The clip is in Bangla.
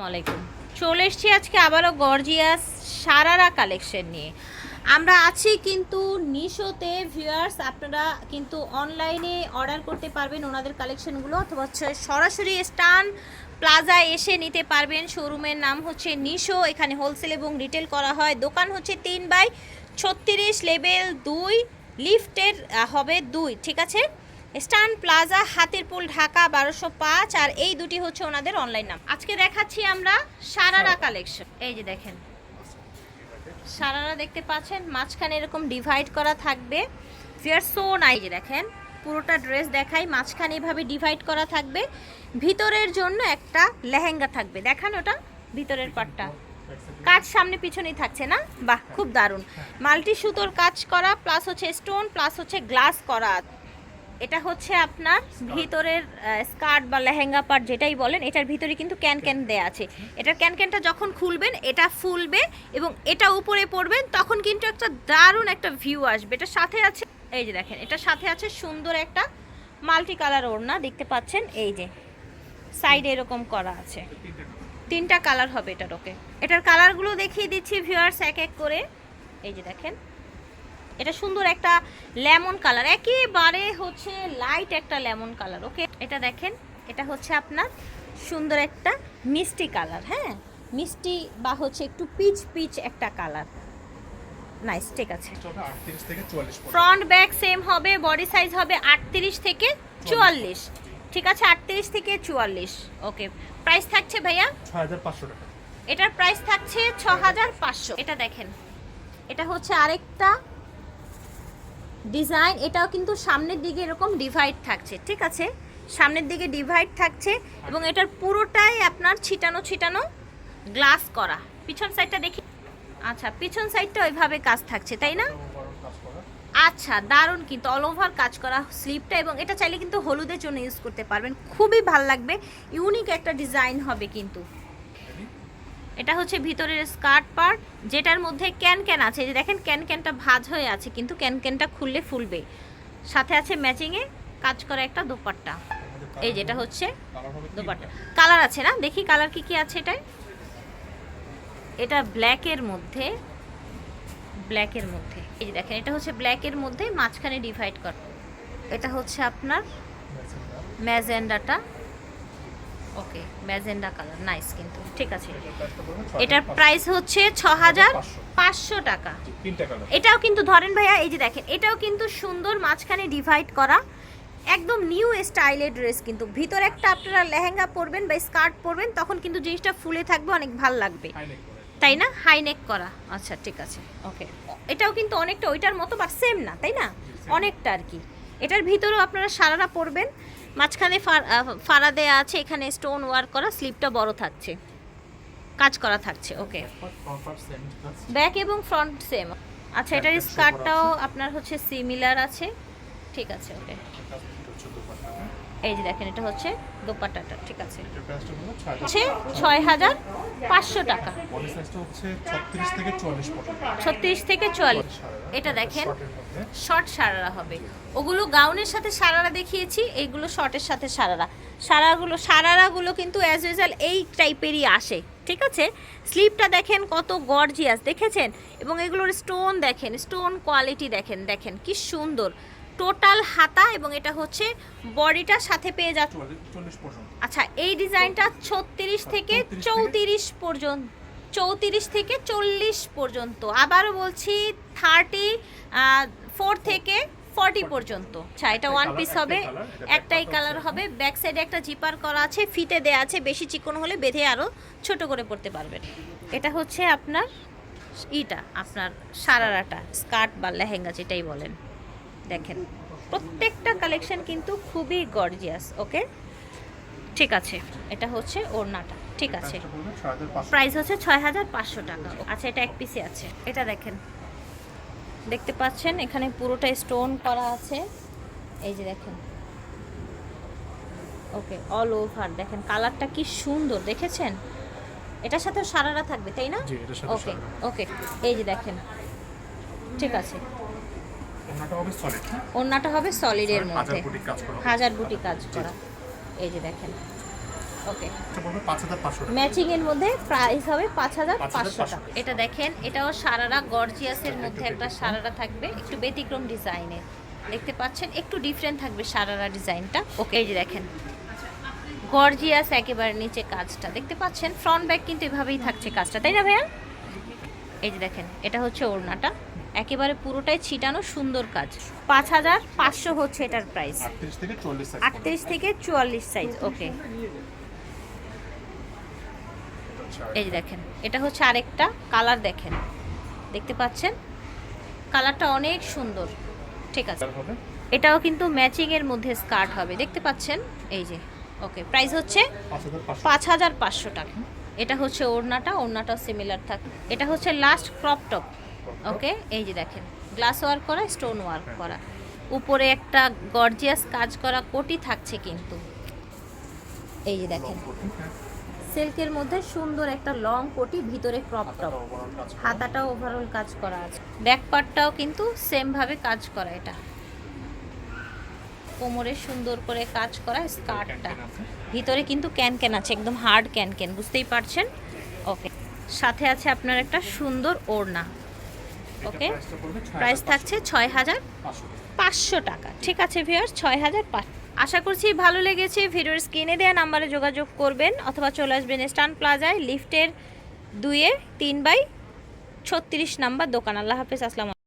আসসালামাইকুম চলে এসছি আজকে আবারও গর্জিয়াস সারারা কালেকশন নিয়ে। আমরা আছি কিন্তু নিশোতে ভিউয়ার্স আপনারা কিন্তু অনলাইনে অর্ডার করতে পারবেন ওনাদের কালেকশনগুলো অথবা হচ্ছে সরাসরি স্টান প্লাজায় এসে নিতে পারবেন। শোরুমের নাম হচ্ছে নিশো এখানে হোলসেল এবং রিটেল করা হয়। দোকান হচ্ছে তিন বাই ছত্রিশ লেভেল দুই লিফটের হবে দুই, ঠিক আছে? স্টান প্লাজা হাতের পুল ঢাকা বারোশো পাঁচ আর এই দুটি হচ্ছে ওনাদের অনলাইন নাম আজকে দেখাচ্ছি আমরা সারারা কালেকশন এই যে দেখেন। সারারা দেখতে পাচ্ছেন মাঝখানে এরকম ডিভাইড করা থাকবে। ফিয়ার সো নাই যে দেখেন পুরোটা ড্রেস দেখাই মাঝখানে এভাবে ডিভাইড করা থাকবে। ভিতরের জন্য একটা লেহেঙ্গা থাকবে। দেখান ওটা ভিতরের পাটটা। কাজ সামনে পিছনেই থাকছে না? বাহ খুব দারুণ। মাল্টি সুতোর কাজ করা প্লাস হচ্ছে স্টোন প্লাস হচ্ছে গ্লাস করা। এটা হচ্ছে আপনার ভিতরের স্কার্ট বা লেহেঙ্গা পার্ট যেটাই বলেন, এটার ভিতরে কিন্তু ক্যান ক্যান দেয়া আছে। এটার ক্যান ক্যানটা যখন খুলবেন, এটা ফুলবে এবং এটা উপরে পড়বেন, তখন কিন্তু একটা দারুণ একটা ভিউ আসবে। এটার সাথে আছে, এই যে দেখেন এটার সাথে আছে সুন্দর একটা মাল্টি কালার ওড়না, দেখতে পাচ্ছেন? এই যে সাইডে এরকম করা আছে। তিনটা কালার হবে এটার ওকে এটার কালারগুলো দেখিয়ে দিচ্ছি ভিউয়ার্স এক এক করে। এই যে দেখেন এটা সুন্দর একটা লেমন কালার। একেবারে হচ্ছে লাইট একটা লেমন কালার ওকে এটা দেখেন এটা হচ্ছে আপনার সুন্দর একটা মিষ্টি কালার হ্যাঁ? মিষ্টি বা হচ্ছে একটু পিচ পিচ একটা কালার। নাইস ঠিক আছে। ফ্রন্ট ব্যাক সেম হবে বডি সাইজ হবে আটত্রিশ থেকে চুয়াল্লিশ। ঠিক আছে আটত্রিশ থেকে চুয়াল্লিশ ওকে প্রাইস থাকছে ভাইয়া? পাঁচশো টাকা। এটার প্রাইস থাকছে ছ হাজার পাঁচশো। এটা দেখেন এটা হচ্ছে আরেকটা ডিজাইন, এটাও কিন্তু সামনের দিকে এরকম ডিভাইড থাকছে, ঠিক আছে? সামনের দিকে ডিভাইড থাকছে এবং এটার পুরোটাই আপনার ছিটানো ছিটানো গ্লাস করা। পিছন সাইডটা দেখি। আচ্ছা পিছন সাইডটা ওইভাবে কাজ থাকছে, তাই না। আচ্ছা দারুণ কিন্তু অল ওভার কাজ করা স্লিপটা এবং এটা চাইলে কিন্তু হলুদের জন্য ইউজ করতে পারবেন। খুবই ভালো লাগবে ইউনিক একটা ডিজাইন হবে কিন্তু। এটা হচ্ছে ভিতরের স্কার্ট পার্ট যেটার মধ্যে ক্যান ক্যান আছে। যে দেখেন ক্যান ক্যানটা ভাজ হয়ে আছে কিন্তু ক্যান ক্যানটা খুললে ফুলবে। সাথে আছে ম্যাচিংয়ে কাজ করা একটা দোপাট্টা। এই যেটা হচ্ছে দোপাট্টা। কালার আছে না? দেখি কালার কি কি আছে এটায়। এটা ব্ল্যাকের মধ্যে ব্ল্যাকের মধ্যে। এই যে দেখেন এটা হচ্ছে ব্ল্যাকের মধ্যে মাঝখানে ডিভাইড করা। এটা হচ্ছে আপনার ম্যাজেন্ডাটা ওকে ম্যাজেন্ডা কালার নাইস কিন্তু ঠিক আছে। এটার। প্রাইস হচ্ছে ছ হাজার পাঁচশো। টাকা। এটাও কিন্তু ধরেন ভাইয়া এই যে দেখেন এটাও কিন্তু সুন্দর মাঝখানে ডিভাইড করা। একদম নিউ স্টাইলের ড্রেস কিন্তু। ভিতরে একটা আপনারা লেহেঙ্গা পরবেন বা স্কার্ট পরবেন তখন কিন্তু জিনিসটা ফুলে থাকবে অনেক ভালো লাগবে। তাই না? হাই নেক করা। আচ্ছা ঠিক আছে ওকে। এটাও কিন্তু অনেকটা ওইটার মতো বাট সেম না তাই না? অনেকটা আর কি। এটার ভিতরেও আপনারা সারারা পরবেন। মাঝখানে ফাড়া দেয়া আছে এখানে স্টোন ওয়ার্ক করা স্লিপটা বড় থাকছে। কাজ করা থাকছে ওকে ব্যাক এবং ফ্রন্ট সেম আচ্ছা এটার স্কার্টটাও আপনার হচ্ছে সিমিলার আছে। ঠিক আছে ওকে এই যে দেখেন এটা হচ্ছে দোপাট্টাটা ঠিক আছে। ছয় হাজার হচ্ছে ছয় হাজার পাঁচশো টাকা। ছত্রিশ থেকে চুয়াল্লিশ। এটা দেখেন শর্ট সারারা হবে। ওগুলো গাউনের সাথে সারারা দেখিয়েছি এইগুলো শর্টের সাথে সারারা সারাগুলো সারারাগুলো কিন্তু অ্যাজ ইউজুয়াল এই টাইপেরই আসে ঠিক আছে? স্লিপটা দেখেন কত গর্জিয়াস দেখেছেন? এবং এগুলোর স্টোন দেখেন স্টোন কোয়ালিটি দেখেন দেখেন কি সুন্দর। টোটাল হাতা এবং এটা হচ্ছে বডিটা সাথে পেয়ে যাচ্ছে আচ্ছা এই ডিজাইনটা ছত্রিশ থেকে 34 চৌত্রিশ পর্যন্ত চৌত্রিশ থেকে চল্লিশ পর্যন্ত। আবারও বলছি থার্টি ফোর থেকে ফর্টি পর্যন্ত। আচ্ছা এটা ওয়ান পিস হবে একটাই কালার হবে। ব্যাক সাইডে একটা জিপার করা আছে ফিতে দেয়া আছে বেশি চিকন হলে বেঁধে আরও ছোট করে পড়তে পারবেন। এটা হচ্ছে আপনার ইটা আপনার সারারাটা স্কার্ট বা লেহেঙ্গা যেটাই বলেন। দেখেন প্রত্যেকটা কালেকশন কিন্তু খুবই গর্জিয়াস ওকে ঠিক আছে এটা হচ্ছে ওড়নাটা ঠিক আছে। প্রাইস হচ্ছে ছয় হাজার পাঁচশো টাকা আচ্ছা এটা এক পিসে আছে। এটা দেখেন দেখতে পাচ্ছেন এখানে পুরোটা স্টোন করা আছে। এই যে দেখেন ওকে অল ওভার দেখেন কালারটা কি সুন্দর দেখেছেন? এটার সাথে সারারা থাকবে তাই না? ওকে ওকে এই যে দেখেন ঠিক আছে। ওনাটা হবে সলিড ওড়নাটা হবে সলিডের মধ্যে। হাজার বুটি কাজ করা এই যে দেখেন। ওকে। ম্যাচিং এর মধ্যে প্রাইস হবে পাঁচ হাজার পাঁচশো টাকা। এটা দেখেন এটাও সারারা গর্জিয়াসের মধ্যে একটা সারারা থাকবে। একটু ব্যতিক্রম ডিজাইনের দেখতে পাচ্ছেন একটু ডিফারেন্ট থাকবে সারারা ডিজাইনটা ওকে এই যে দেখেন। গর্জিয়াস একেবারে নিচে কাজটা। দেখতে পাচ্ছেন ফ্রন্ট ব্যাক কিন্তু এভাবেই থাকছে কাজটা। তাই না ভাইয়া? এই যে দেখেন এটা হচ্ছে ওড়নাটা। একেবারে পুরোটাই ছিটানো সুন্দর কাজ। পাঁচ হাজার পাঁচশো হচ্ছে এটার প্রাইস আটত্রিশ থেকে চুয়াল্লিশ সাইজ ওকে এই যে দেখেন এটা হচ্ছে আরেকটা কালার দেখেন। দেখতে পাচ্ছেন? কালারটা অনেক সুন্দর। ঠিক আছে। এটাও কিন্তু ম্যাচিং এর মধ্যে স্কার্ট হবে। দেখতে পাচ্ছেন? এই যে ওকে প্রাইস হচ্ছে পাঁচ হাজার পাঁচশো। পাঁচ হাজার পাঁচশো টাকা। এটা হচ্ছে ওড়নাটা ওড়নাটাও সিমিলার থাকে। এটা হচ্ছে লাস্ট ক্রপ টপ ওকে এই যে দেখেন গ্লাস ওয়ার্ক করা স্টোন ওয়ার্ক করা। উপরে একটা গর্জিয়াস কাজ করা কোটি থাকছে কিন্তু। এই যে দেখেন সিল্কের মধ্যে সুন্দর একটা লং কোটি ভিতরে ক্রপ টপ। হাতাটাও ওভারঅল কাজ করা। আছে। ব্যাক পার্টটাও কিন্তু সেম ভাবে কাজ করা এটা। কোমরে সুন্দর করে কাজ করা স্কার্টটা ভিতরে কিন্তু ক্যান ক্যান আছে একদম হার্ড ক্যান ক্যান বুঝতেই পারছেন? ওকে সাথে আছে আপনার একটা সুন্দর ওড়না। ওকে প্রাইস থাকছে ছয় হাজার পাঁচশো টাকা। ঠিক আছে ভিউয়ার্স ছয় হাজার পাঁচ আশা করছি ভালো লেগেছে। ভিডিওর স্ক্রিনে দেওয়া নাম্বারে যোগাযোগ করবেন অথবা চলে আসবেন স্টান প্লাজায় লিফটের দুয়ে তিন বাই ছত্রিশ নাম্বার দোকান। আল্লাহ হাফেজ আসসালাম